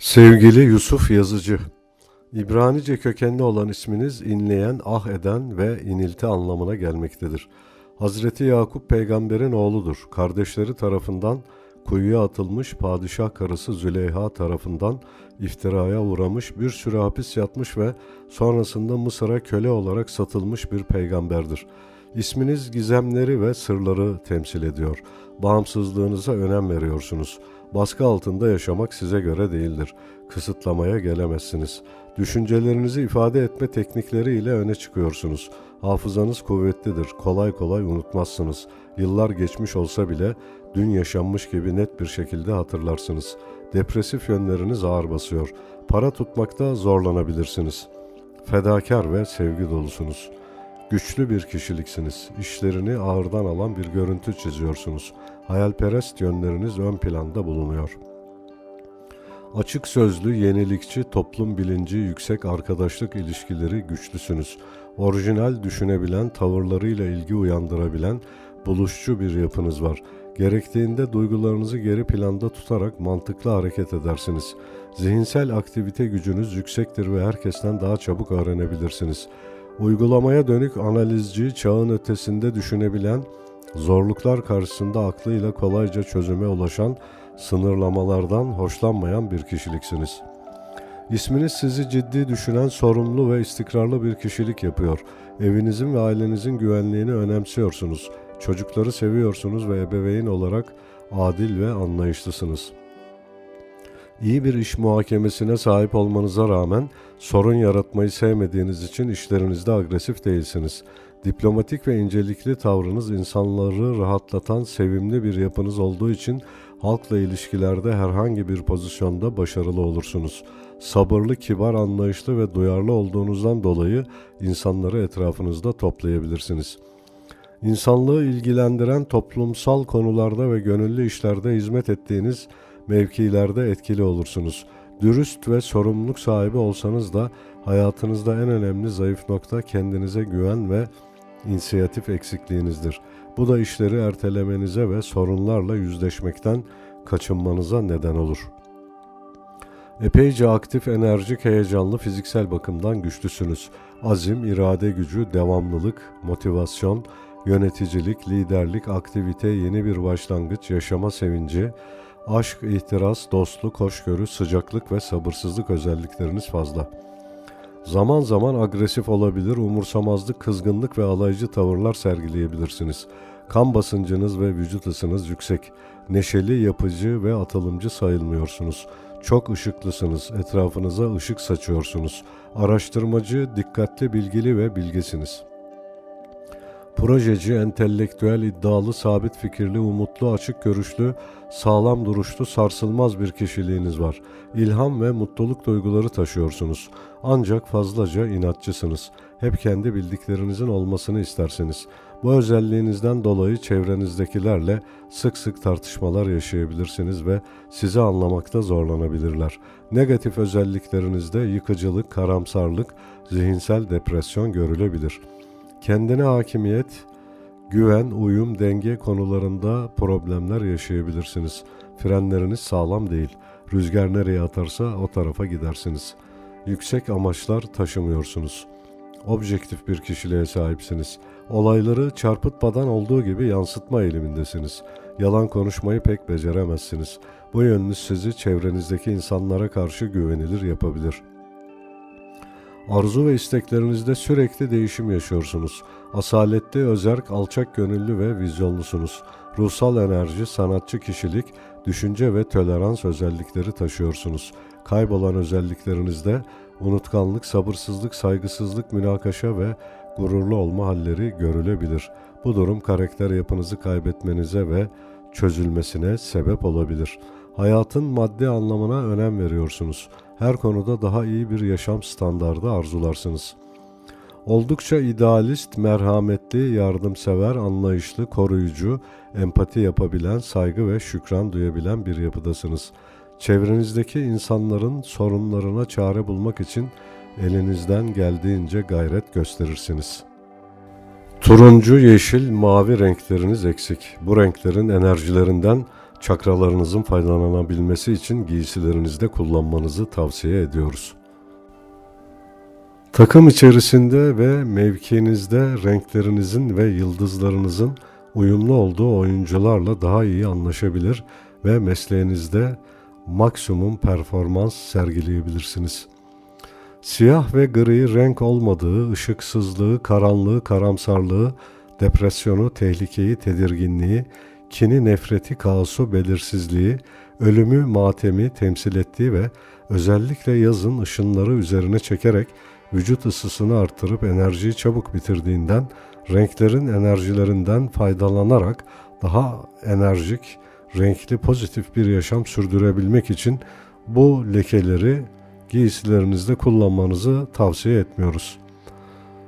Sevgili Yusuf Yazıcı, İbranice kökenli olan isminiz inleyen, ah eden ve inilti anlamına gelmektedir. Hazreti Yakup peygamberin oğludur. Kardeşleri tarafından kuyuya atılmış padişah karısı Züleyha tarafından iftiraya uğramış, bir süre hapis yatmış ve sonrasında Mısır'a köle olarak satılmış bir peygamberdir. İsminiz gizemleri ve sırları temsil ediyor. Bağımsızlığınıza önem veriyorsunuz. Baskı altında yaşamak size göre değildir. Kısıtlamaya gelemezsiniz. Düşüncelerinizi ifade etme teknikleriyle öne çıkıyorsunuz. Hafızanız kuvvetlidir. Kolay kolay unutmazsınız. Yıllar geçmiş olsa bile dün yaşanmış gibi net bir şekilde hatırlarsınız. Depresif yönleriniz ağır basıyor. Para tutmakta zorlanabilirsiniz. Fedakar ve sevgi dolusunuz. Güçlü bir kişiliksiniz. İşlerini ağırdan alan bir görüntü çiziyorsunuz. Hayalperest yönleriniz ön planda bulunuyor. Açık sözlü, yenilikçi, toplum bilinci yüksek arkadaşlık ilişkileri güçlüsünüz. Orijinal düşünebilen, tavırlarıyla ilgi uyandırabilen, buluşçu bir yapınız var. Gerektiğinde duygularınızı geri planda tutarak mantıklı hareket edersiniz. Zihinsel aktivite gücünüz yüksektir ve herkesten daha çabuk öğrenebilirsiniz. Uygulamaya dönük analizci, çağın ötesinde düşünebilen, zorluklar karşısında aklıyla kolayca çözüme ulaşan, sınırlamalardan hoşlanmayan bir kişiliksiniz. İsminiz sizi ciddi düşünen, sorumlu ve istikrarlı bir kişilik yapıyor. Evinizin ve ailenizin güvenliğini önemsiyorsunuz. Çocukları seviyorsunuz ve ebeveyn olarak adil ve anlayışlısınız. İyi bir iş muhakemesine sahip olmanıza rağmen sorun yaratmayı sevmediğiniz için işlerinizde agresif değilsiniz. Diplomatik ve incelikli tavrınız insanları rahatlatan sevimli bir yapınız olduğu için halkla ilişkilerde herhangi bir pozisyonda başarılı olursunuz. Sabırlı, kibar, anlayışlı ve duyarlı olduğunuzdan dolayı insanları etrafınızda toplayabilirsiniz. İnsanlığı ilgilendiren toplumsal konularda ve gönüllü işlerde hizmet ettiğiniz mevkilerde etkili olursunuz. Dürüst ve sorumluluk sahibi olsanız da hayatınızda en önemli zayıf nokta kendinize güven ve inisiyatif eksikliğinizdir. Bu da işleri ertelemenize ve sorunlarla yüzleşmekten kaçınmanıza neden olur. Epeyce aktif, enerjik, heyecanlı, fiziksel bakımdan güçlüsünüz. Azim, irade gücü, devamlılık, motivasyon, yöneticilik, liderlik, aktivite, yeni bir başlangıç, yaşama sevinci, aşk, ihtiras, dostluk, hoşgörü, sıcaklık ve sabırsızlık özellikleriniz fazla. Zaman zaman agresif olabilir, umursamazlık, kızgınlık ve alaycı tavırlar sergileyebilirsiniz. Kan basıncınız ve vücut ısınız yüksek. Neşeli, yapıcı ve atılımcı sayılmıyorsunuz. Çok ışıklısınız, etrafınıza ışık saçıyorsunuz. Araştırmacı, dikkatli, bilgili ve bilgesiniz.'' Projeci, entelektüel, iddialı, sabit fikirli, umutlu, açık görüşlü, sağlam duruşlu, sarsılmaz bir kişiliğiniz var. İlham ve mutluluk duyguları taşıyorsunuz. Ancak fazlaca inatçısınız. Hep kendi bildiklerinizin olmasını istersiniz. Bu özelliğinizden dolayı çevrenizdekilerle sık sık tartışmalar yaşayabilirsiniz ve sizi anlamakta zorlanabilirler. Negatif özelliklerinizde yıkıcılık, karamsarlık, zihinsel depresyon görülebilir.'' Kendine hakimiyet, güven, uyum, denge konularında problemler yaşayabilirsiniz. Frenleriniz sağlam değil. Rüzgar nereye atarsa o tarafa gidersiniz. Yüksek amaçlar taşımıyorsunuz. Objektif bir kişiliğe sahipsiniz. Olayları çarpıtmadan olduğu gibi yansıtma eğilimindesiniz. Yalan konuşmayı pek beceremezsiniz. Bu yönünüz sizi çevrenizdeki insanlara karşı güvenilir yapabilir.'' Arzu ve isteklerinizde sürekli değişim yaşıyorsunuz. Asaletli, özerk, alçak gönüllü ve vizyonlusunuz. Ruhsal enerji, sanatçı kişilik, düşünce ve tolerans özellikleri taşıyorsunuz. Kaybolan özelliklerinizde unutkanlık, sabırsızlık, saygısızlık, münakaşa ve gururlu olma halleri görülebilir. Bu durum karakter yapınızı kaybetmenize ve çözülmesine sebep olabilir. Hayatın maddi anlamına önem veriyorsunuz her konuda daha iyi bir yaşam standardı arzularsınız. Oldukça idealist, merhametli, yardımsever, anlayışlı, koruyucu, empati yapabilen, saygı ve şükran duyabilen bir yapıdasınız. Çevrenizdeki insanların sorunlarına çare bulmak için elinizden geldiğince gayret gösterirsiniz. Turuncu, yeşil, mavi renkleriniz eksik. Bu renklerin enerjilerinden çakralarınızın faydalanabilmesi için giysilerinizde kullanmanızı tavsiye ediyoruz. Takım içerisinde ve mevkinizde renklerinizin ve yıldızlarınızın uyumlu olduğu oyuncularla daha iyi anlaşabilir ve mesleğinizde maksimum performans sergileyebilirsiniz. Siyah ve gri renk olmadığı, ışıksızlığı, karanlığı, karamsarlığı, depresyonu, tehlikeyi, tedirginliği, kini, nefreti, kaosu, belirsizliği, ölümü, matemi temsil ettiği ve özellikle yazın ışınları üzerine çekerek vücut ısısını arttırıp enerjiyi çabuk bitirdiğinden renklerin enerjilerinden faydalanarak daha enerjik, renkli, pozitif bir yaşam sürdürebilmek için bu lekeleri giysilerinizde kullanmanızı tavsiye etmiyoruz.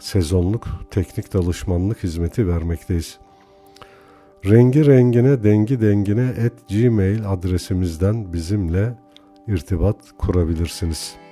sezonluk teknik danışmanlık hizmeti vermekteyiz. Rengi rengine, dengi dengine et gmail adresimizden bizimle irtibat kurabilirsiniz.